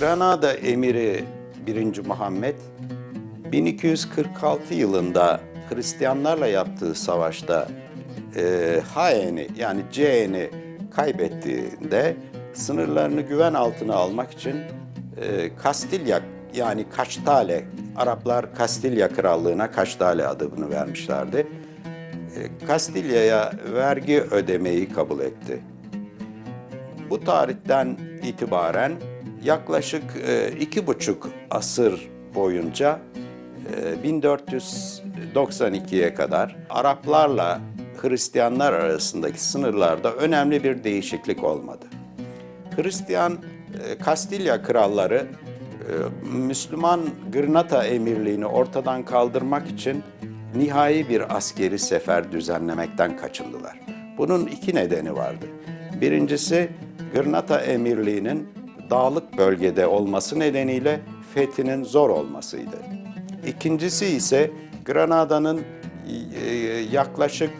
Granada emiri 1. Muhammed 1246 yılında Hristiyanlarla yaptığı savaşta e, Haen'i yani Cehen'i kaybettiğinde sınırlarını güven altına almak için e, Kastilya yani Kaştale, Araplar Kastilya Krallığı'na Kaştale adını vermişlerdi. E, Kastilya'ya vergi ödemeyi kabul etti. Bu tarihten itibaren yaklaşık e, iki buçuk asır boyunca e, 1492'ye kadar Araplarla Hristiyanlar arasındaki sınırlarda önemli bir değişiklik olmadı. Hristiyan e, Kastilya kralları e, Müslüman Gırnata emirliğini ortadan kaldırmak için nihai bir askeri sefer düzenlemekten kaçındılar. Bunun iki nedeni vardı. Birincisi Gırnata emirliğinin dağlık bölgede olması nedeniyle fethinin zor olmasıydı. İkincisi ise Granada'nın e, yaklaşık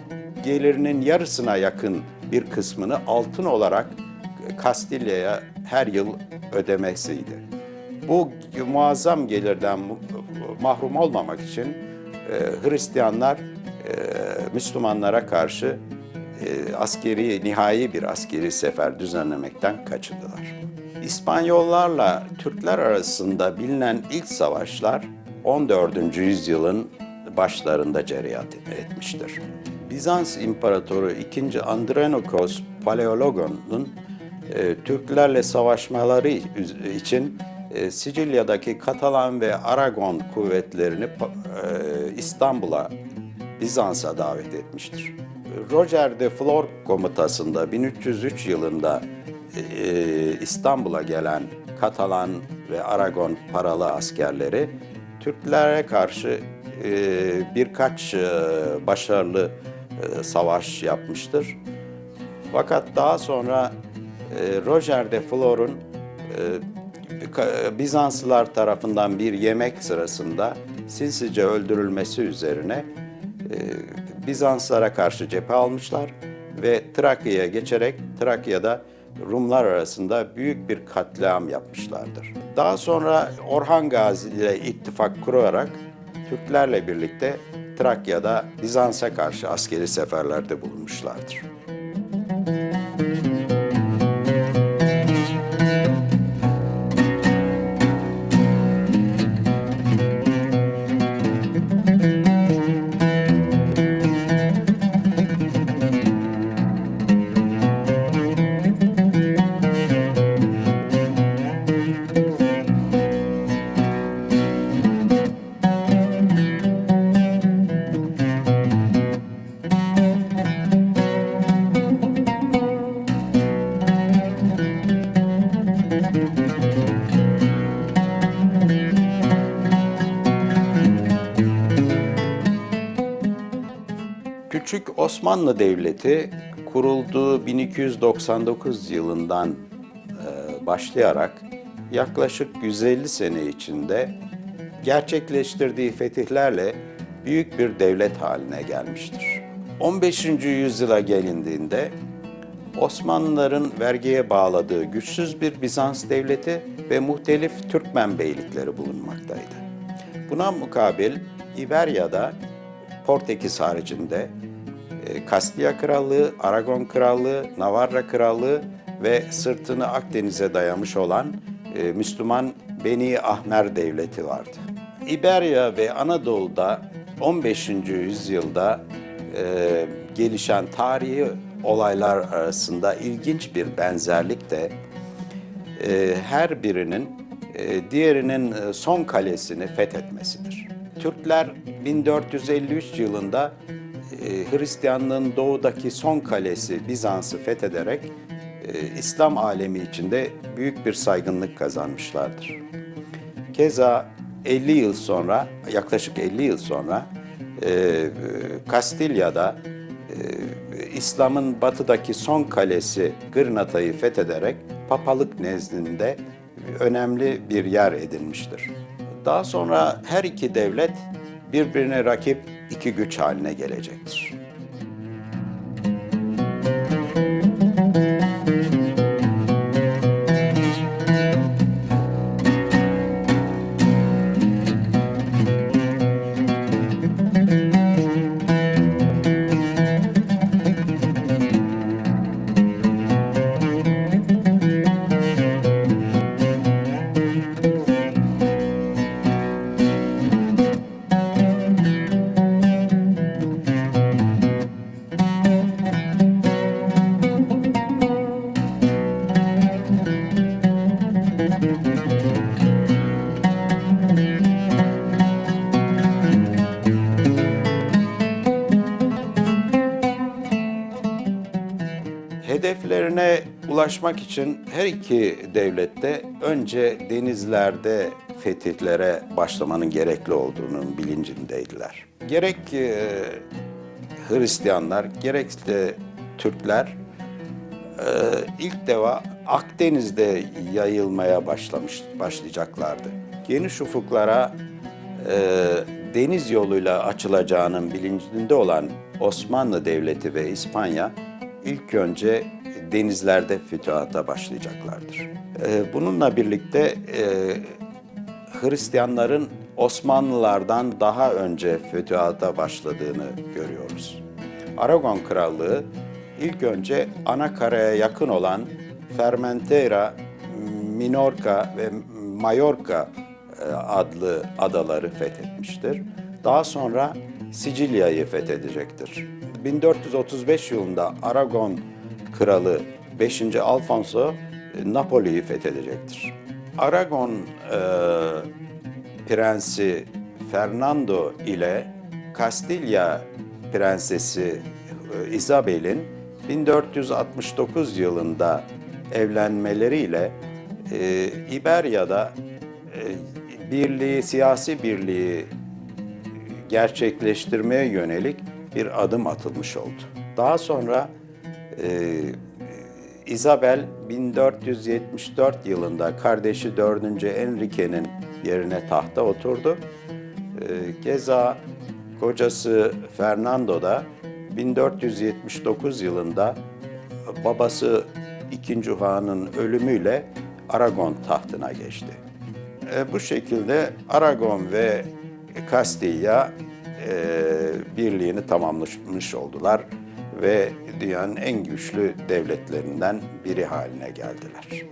gelirinin yarısına yakın bir kısmını altın olarak Kastilya'ya her yıl ödemesiydi. Bu muazzam gelirden mahrum olmamak için e, Hristiyanlar e, Müslümanlara karşı askeri, nihai bir askeri sefer düzenlemekten kaçındılar. İspanyollarla Türkler arasında bilinen ilk savaşlar 14. yüzyılın başlarında cereyan etmiştir. Bizans İmparatoru II. Andronikos Paleologon'un e, Türklerle savaşmaları için e, Sicilya'daki Katalan ve Aragon kuvvetlerini e, İstanbul'a, Bizans'a davet etmiştir. Roger de Flor komutasında 1303 yılında e, İstanbul'a gelen Katalan ve Aragon paralı askerleri Türklere karşı e, birkaç e, başarılı e, savaş yapmıştır. Fakat daha sonra e, Roger de Flor'un e, Bizanslılar tarafından bir yemek sırasında sinsice öldürülmesi üzerine e, Bizanslara karşı cephe almışlar ve Trakya'ya geçerek Trakya'da Rumlar arasında büyük bir katliam yapmışlardır. Daha sonra Orhan Gazi ile ittifak kurarak Türklerle birlikte Trakya'da Bizans'a karşı askeri seferlerde bulunmuşlardır. Küçük Osmanlı Devleti kurulduğu 1299 yılından e, başlayarak yaklaşık 150 sene içinde gerçekleştirdiği fetihlerle büyük bir devlet haline gelmiştir. 15. yüzyıla gelindiğinde Osmanlıların vergiye bağladığı güçsüz bir Bizans devleti ve muhtelif Türkmen beylikleri bulunmaktaydı. Buna mukabil İberya'da Portekiz haricinde e, Kastilya Krallığı, Aragon Krallığı, Navarra Krallığı ve sırtını Akdeniz'e dayamış olan e, Müslüman Beni Ahmer Devleti vardı. İberya ve Anadolu'da 15. yüzyılda e, gelişen tarihi olaylar arasında ilginç bir benzerlik de e, her birinin e, diğerinin e, son kalesini fethetmesidir. Türkler 1453 yılında e, Hristiyanlığın doğudaki son kalesi Bizans'ı fethederek e, İslam alemi içinde büyük bir saygınlık kazanmışlardır. Keza 50 yıl sonra, yaklaşık 50 yıl sonra e, Kastilya'da İslam'ın batıdaki son kalesi Gırnata'yı fethederek papalık nezdinde önemli bir yer edinmiştir. Daha sonra her iki devlet birbirine rakip iki güç haline gelecektir. Ulaşmak için her iki devlette önce denizlerde fetihlere başlamanın gerekli olduğunun bilincindeydiler. Gerek e, Hristiyanlar gerek de Türkler e, ilk defa Akdeniz'de yayılmaya başlamış başlayacaklardı. Geniş ufuklara e, deniz yoluyla açılacağının bilincinde olan Osmanlı Devleti ve İspanya ilk önce denizlerde fütuhata başlayacaklardır. E, bununla birlikte e, Hristiyanların Osmanlılardan daha önce fütuhata başladığını görüyoruz. Aragon Krallığı ilk önce ana karaya yakın olan Fermentera, Minorca ve Mallorca e, adlı adaları fethetmiştir. Daha sonra Sicilya'yı fethedecektir. 1435 yılında Aragon Kralı 5. Alfonso e, Napoli'yi fethedecektir. Aragon e, Prensi Fernando ile Kastilya Prensesi e, Isabel'in 1469 yılında evlenmeleriyle e, İberya'da e, birliği, siyasi birliği gerçekleştirmeye yönelik bir adım atılmış oldu. Daha sonra e, Isabel 1474 yılında kardeşi 4. Enrique'nin yerine tahta oturdu. E, Keza kocası Fernando da 1479 yılında babası 2. Juan'ın ölümüyle Aragon tahtına geçti. E, bu şekilde Aragon ve Kastilya e, birliğini tamamlamış oldular ve dünyanın en güçlü devletlerinden biri haline geldiler.